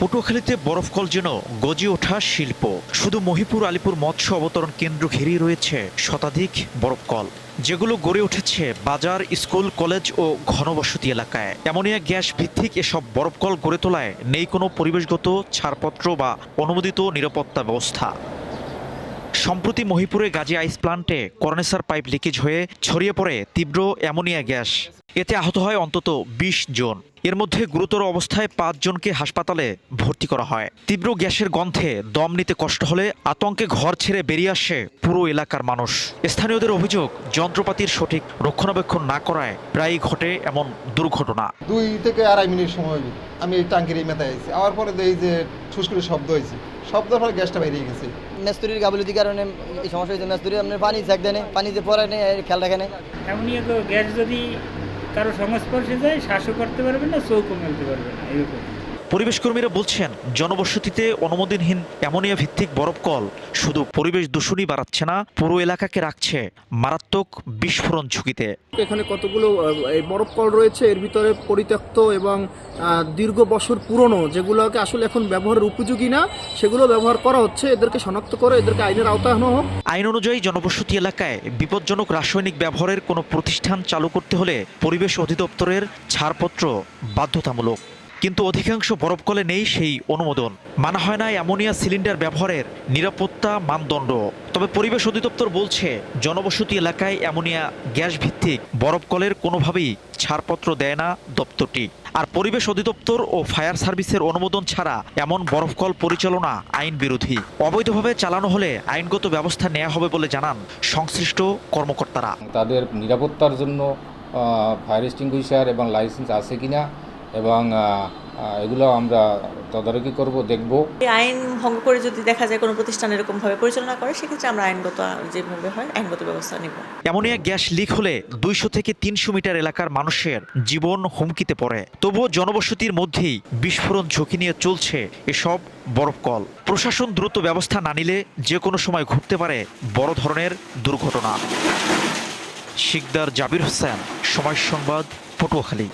পটুয়াখালীতে বরফকল যেন গজে ওঠা শিল্প। শুধু মহিপুর, আলিপুর মৎস্য অবতরণ কেন্দ্র ঘিরেই রয়েছে শতাধিক বরফকল যেগুলো গড়ে উঠেছে বাজার, স্কুল, কলেজ ও ঘনবসতি এলাকায়। অ্যামোনিয়া গ্যাস ভিত্তিক এসব বরফকল গড়ে তোলায় নেই কোনো পরিবেশগত ছাড়পত্র বা অনুমোদিত নিরাপত্তা ব্যবস্থা। সম্প্রতি মহিপুরে গাজী আইস প্লান্টে করনেসার পাইপ লিকেজ হয়ে ছড়িয়ে পড়ে তীব্র অ্যামোনিয়া গ্যাস। এতে আহত হয় অন্তত বিশ জন। এর মধ্যে গুরুতর অবস্থায় পাঁচজনকে হাসপাতালে ভর্তি করা হয়। তীব্র গ্যাসের গন্ধে দম নিতে কষ্ট হলে আতঙ্কে ঘর ছেড়ে বেরিয়ে আসে পুরো এলাকার মানুষ। স্থানীয়দের অভিযোগ, যন্ত্রপাতির সঠিক রক্ষণাবেক্ষণ না করায় প্রায়ই ঘটে এমন দুর্ঘটনা। দুই থেকে আড়াই মিনিট সময় আমি এই টাঙ্কির এই মেথায় আইছি। আওয়ার পরে দেখি যে ঠুসকুরি শব্দ হয়েছে শব্দের ফলে গ্যাসটা বেরিয়ে গেছে। মেস্তুরির গাবলিতির কারণে এই সমস্যা হয়েছে। মেস্তুরি আপনার পানি চেক দেয় পানি যে পরে নেই খেয়াল রাখে নেয় এমনই তো গ্যাস যদি কারও সংস্পর্শে যায় শ্বাসও করতে পারবে না চৌকও মেলতে পারবে না এরকম। পরিবেশ কর্মীরা বলছেন জনবসতিতে অনুমোদনহীন অ্যামোনিয়া ভিত্তিক বরফকল শুধু পরিবেশ দূষণই বাড়াচ্ছে না পুরো এলাকাকে রাখছে মারাত্মক বিস্ফোরণ ঝুঁকিতে। এখানে কতগুলো এই বরফ কল রয়েছে এর ভিতরে পরিত্যক্ত এবং দীর্ঘ বছর পুরনো যেগুলোকে আসলে এখন ব্যবহারের উপযোগী না সেগুলো ব্যবহার করা হচ্ছে এদেরকে শনাক্ত করে এদেরকে আইনের আওতায় আনা হোক। আইন অনুযায়ী জনবসতি এলাকায় বিপজ্জনক রাসায়নিক ব্যবহারের কোনো প্রতিষ্ঠান চালু করতে হলে পরিবেশ অধিদপ্তরের ছাড়পত্র বাধ্যতামূলক। কিন্তু অধিকাংশ বরফকলে নেই সেই অনুমোদন। মানা হয় না অ্যামোনিয়া সিলিন্ডার ব্যবহারের নিরাপত্তা মানদণ্ড। তবে পরিবেশ অধিদপ্তর বলছে, জনবসতি এলাকায় অ্যামোনিয়া গ্যাস ভিত্তিক বরফকলের কোনোভাবেই ছাড়পত্র দেয় না দপ্তরটি। আর পরিবেশ অধিদপ্তর ও ফায়ার সার্ভিসের অনুমোদন ছাড়া এমন বরফকল পরিচালনা আইন বিরোধী। অবৈধভাবে চালানো হলে আইনগত ব্যবস্থা নেওয়া হবে বলে জানান সংশ্লিষ্ট কর্মকর্তারা। তাদের নিরাপত্তার জন্য ফায়ার এক্সটিংগুইশার এবং লাইসেন্স আছে কিনা এবং এগুলো আমরা তদারকি করব দেখব। এই আইন ভঙ্গ করে যদি দেখা যায় কোনো প্রতিষ্ঠান এরকমভাবে পরিচালনা করে সেক্ষেত্রে আমরা আইনগত যেভাবে হয় আইনগত ব্যবস্থা নেব। অ্যামোনিয়া গ্যাস লিক হলে দুইশো থেকে তিনশো মিটার এলাকার মানুষের জীবন হুমকিতে পড়ে। তবুও জনবসতির মধ্যেই বিস্ফোরণ ঝুঁকি নিয়ে চলছে এসব বরফকল। প্রশাসন দ্রুত ব্যবস্থা না নিলে যে কোনো সময় ঘটতে পারে বড় ধরনের দুর্ঘটনা। শিকদার জাবির হোসেন সময় সংবাদ পটুয়াখালী।